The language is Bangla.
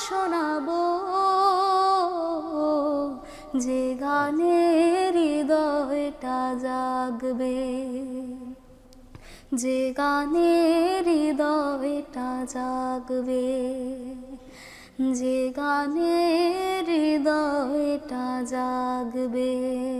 শোনাবো যে গানের হৃদয়টা জাগবে। যে গানের হৃদয়টা জাগবে। যে গানের হৃদয়টা জাগবে।